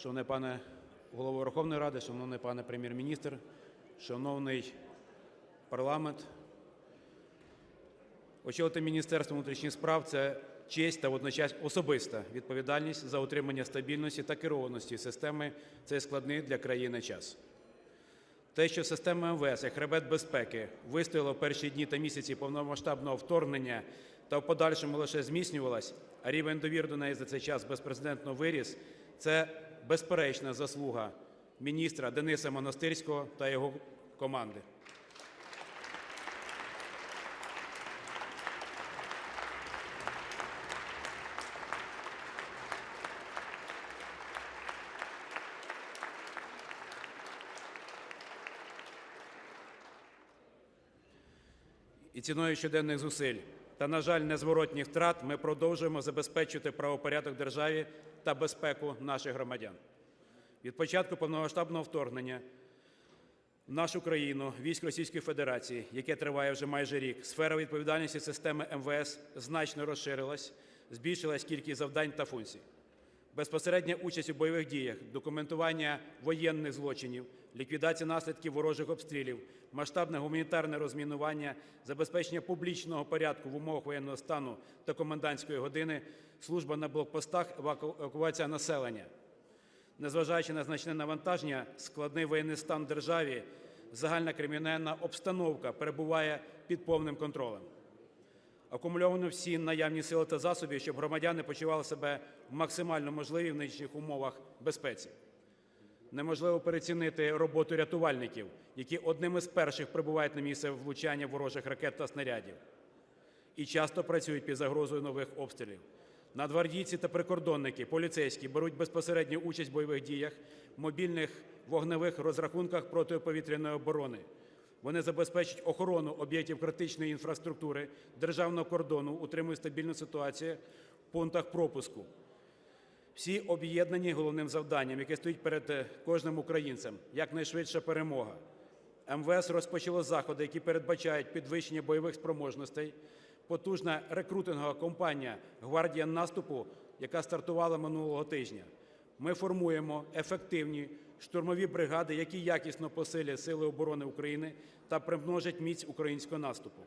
Шановний пане Голово Верховної Ради, шановний пане Прем'єр-міністр, шановний парламент, очолити Міністерство внутрішніх справ – це честь та водночас особиста відповідальність за утримання стабільності та керованості системи в цей складний для країни час. Те, що система МВС як хребет безпеки вистояла в перші дні та місяці повномасштабного вторгнення та в подальшому лише зміцнювалась, а рівень довіри до неї за цей час безпрецедентно виріс, це безперечна заслуга міністра Дениса Монастирського та його команди. І ціною щоденних зусиль та, на жаль, незворотніх втрат ми продовжуємо забезпечувати правопорядок державі та безпеку наших громадян. Від початку повномасштабного вторгнення в нашу країну військ Російської Федерації, яке триває вже майже рік, сфера відповідальності системи МВС значно розширилась, збільшилась кількість завдань та функцій. Безпосередня участь у бойових діях, документування воєнних злочинів, ліквідація наслідків ворожих обстрілів, масштабне гуманітарне розмінування, забезпечення публічного порядку в умовах воєнного стану та комендантської години, служба на блокпостах, еваку- евакуація населення. Незважаючи на значне навантаження, складний воєнний стан в державі, загальна кримінальна обстановка перебуває під повним контролем. Акумульовано всі наявні сили та засоби, щоб громадяни почували себе максимально можливій в нинішніх умовах безпеці. Неможливо перецінити роботу рятувальників, які одними з перших прибувають на місце влучання ворожих ракет та снарядів і часто працюють під загрозою нових обстрілів. Нацгвардійці та прикордонники, поліцейські беруть безпосередню участь в бойових діях, мобільних вогневих розрахунках протиповітряної оборони. Вони забезпечують охорону об'єктів критичної інфраструктури, державного кордону, утримують стабільну ситуацію в пунктах пропуску. Всі об'єднані головним завданням, яке стоїть перед е, кожним українцем – якнайшвидша перемога. МВС розпочало заходи, які передбачають підвищення бойових спроможностей, потужна рекрутингова кампанія «Гвардія наступу», яка стартувала минулого тижня. Ми формуємо ефективні штурмові бригади, які якісно посилять Сили оборони України та примножать міць українського наступу.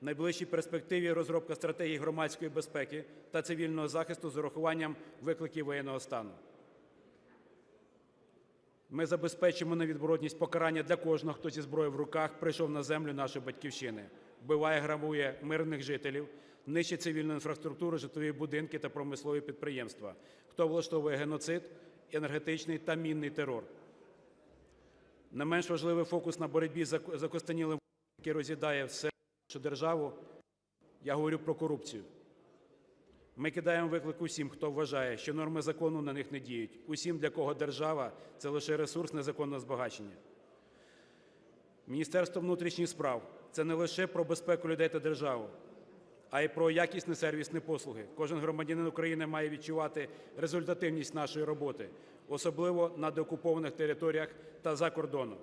В найближчій перспективі розробка стратегії громадської безпеки та цивільного захисту з урахуванням викликів воєнного стану. Ми забезпечимо невідворотність покарання для кожного, хто зі зброєю в руках прийшов на землю нашої батьківщини, вбиває, грабує мирних жителів, нищить цивільну інфраструктуру, житлові будинки та промислові підприємства, хто влаштовує геноцид, енергетичний та мінний терор. Не менш важливий фокус на боротьбі з зак- закостенілим, який роз'їдає все нашу державу. Я говорю про корупцію. Ми кидаємо виклик усім, хто вважає, що норми закону на них не діють, усім, для кого держава – це лише ресурс незаконного збагачення. Міністерство внутрішніх справ – це не лише про безпеку людей та державу, а й про якісні сервісні послуги. Кожен громадянин України має відчувати результативність нашої роботи, особливо на деокупованих територіях та за кордоном.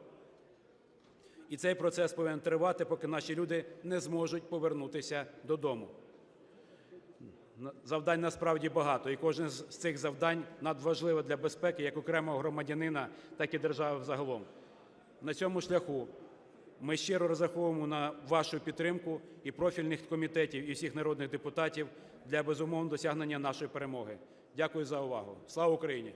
І цей процес повинен тривати, поки наші люди не зможуть повернутися додому. Завдань насправді багато, і кожне з з цих завдань надважливе для безпеки як окремого громадянина, так і держави взагалом. На цьому шляху ми щиро розраховуємо на вашу підтримку і профільних комітетів, і всіх народних депутатів для безумовного досягнення нашої перемоги. Дякую за увагу. Слава Україні!